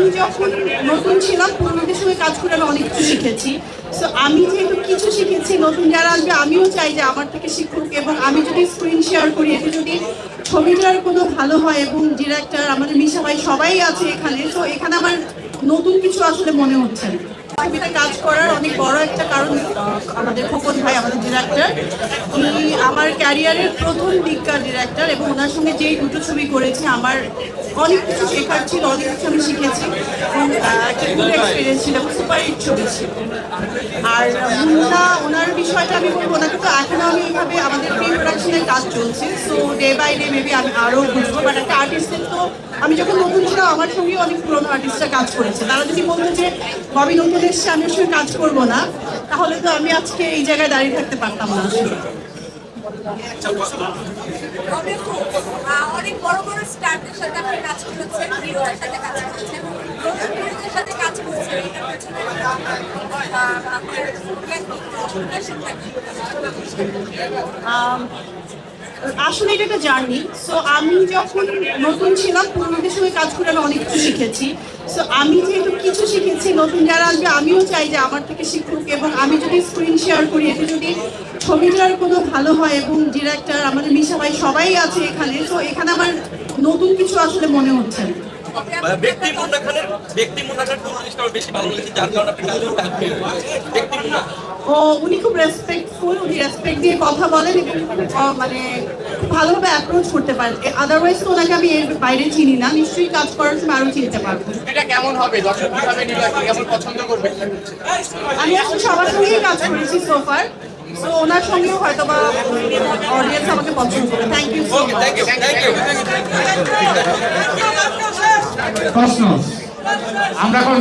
আমি যখন নতুন ছিলাম, পুরোনোদের সঙ্গে কাজ করে আমি অনেক কিছু শিখেছি। সো আমি যেহেতু কিছু শিখেছি, নতুন যারা আসবে, আমিও চাই যে আমার থেকে শিখুক এবং আমি যদি স্ক্রিন শেয়ার করি, এতে যদি ছবিটার কোনো ভালো হয় এবং ডিরেক্টর আমাদের মিশা ভাই সবাই আছে এখানে তো এখানে আমার নতুন কিছু আসলে মনে হচ্ছে না। ছবিতে কাজ করার অনেক বড় একটা কারণ আমাদের খোকন ভাই, আমাদের ডিরেক্টর উনি ক্যারিয়ারের প্রথম দিককার ডিরেক্টর এবং ওনার সঙ্গে যেই দুটো ছবি করেছি, আমার অনেক কিছু শেখার ছিল, অনেক কিছু আমি শিখেছি এবং এক্সপিরিয়েন্স ছিল সুপার হিট ছবি ছিল। আর মুন্না, ওনার বিষয়টা আমি বলব, ওনাকে তো এখনও আমি এইভাবে আমাদের প্রি প্রোডাকশনের কাজ চলছে so day by day maybe আমি আরও বুঝব বাট একটা আর্টিস্টের তো, আমি যখন নতুন ছিলাম, আমার সঙ্গে অনেক পুরোনো আর্টিস্টরা কাজ করেছে। তারা যদি বলতো যে, ববি, নতুন আমি কাজ করব না, তাহলে তো আমি আজকে এই জায়গায় দাঁড়িয়ে থাকতে পারতাম না আসলে। অনেক বড় বড় স্টারদের সাথে আপনি কাজ করেছেন, হিরোদের সাথে কাজ করেছেন হিরোদের সাথে কাজ করছেন আসলে এটা একটা জার্নি। সো আমি যখন নতুন ছিলাম, পুরোনোদের সঙ্গে কাজ করে আমি অনেক কিছু শিখেছি। সো আমি যেহেতু কিছু শিখেছি, নতুন যারা আসবে, আমিও চাই যে আমার থেকে শিখুক এবং আমি যদি স্ক্রিন শেয়ার করি, এতে যদি ছবিটার কোনো ভালো হয় এবং ডিরেক্টর আমাদের মিশা ভাই সবাই আছে এখানে, তো এখানে আমার নতুন কিছু আসলে মনে হচ্ছে না। ব্যক্তি মুন্না খানের ব্যক্তি মুন্না খানের কোন জিনিসটা আমার বেশি ভালো লেগেছে যার কারণে আপনি ব্যক্তি মুন্না ও উনি খুব রেসপেক্টফুল উনি রেসপেক্ট দিয়ে কথা বলেন মানে ভালোভাবে অ্যাপ্রোচ করতে পারেন। আদারওয়াইজ তো ওনাকে আমি এর বাইরে চিনি না নিশ্চয়ই কাজ করার সময় আরও চিনতে পারব। এটা কেমন হবে? দর্শক কীভাবে কেমন পছন্দ করবে আমি আসলে সবার সঙ্গেই কাজ করেছি সোফার সো ওনার সঙ্গেও হয়তো বা অডিয়েন্স আমাকে পছন্দ করে। Thank you thank you thank you প্রশ্ন। আমরা এখন